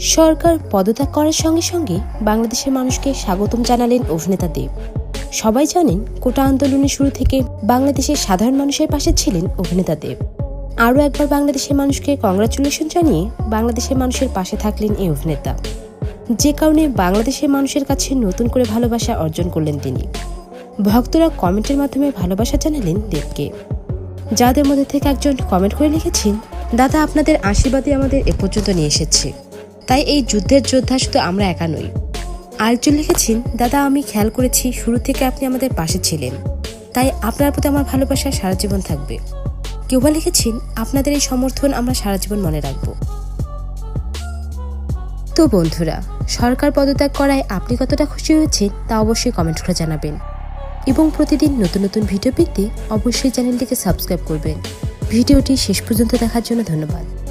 সরকার পদত্যাগ করার সঙ্গে সঙ্গে বাংলাদেশের মানুষকে স্বাগতম জানালেন অভিনেতা দেব। সবাই জানেন কোটা আন্দোলনের শুরু থেকে বাংলাদেশের সাধারণ মানুষের পাশে ছিলেন অভিনেতা দেব। আরও একবার বাংলাদেশের মানুষকে কংগ্রাচুলেশন জানিয়ে বাংলাদেশের মানুষের পাশে থাকলেন এই অভিনেতা। যে কারণে বাংলাদেশের মানুষের কাছে নতুন করে ভালোবাসা অর্জন করলেন তিনি। ভক্তরা কমেন্টের মাধ্যমে ভালোবাসা জানালেন দেবকে। যাদের মধ্যে থেকে একজন কমেন্ট করে লিখেছেন, দাদা, আপনাদের আশীর্বাদই আমাদের এ পর্যন্ত নিয়ে এসেছে। তাই এই যুদ্ধের যোদ্ধা শুধু আমরা একা নই। আরেকজন লিখেছেন, দাদা, আমি খেয়াল করেছি, শুরু থেকে আপনি আমাদের পাশে ছিলেন। তাই আপনার প্রতি আমার ভালোবাসা সারা জীবন থাকবে। কেউ বা লিখেছেন, আপনাদের এই সমর্থন আমরা সারা জীবন মনে রাখব। তো বন্ধুরা, সরকার পদত্যাগ করায় আপনি কতটা খুশি হয়েছেন তা অবশ্যই কমেন্ট করে জানাবেন। এবং প্রতিদিন নতুন নতুন ভিডিও পেতে অবশ্যই চ্যানেলটিকে সাবস্ক্রাইব করবেন। ভিডিওটি শেষ পর্যন্ত দেখার জন্য ধন্যবাদ।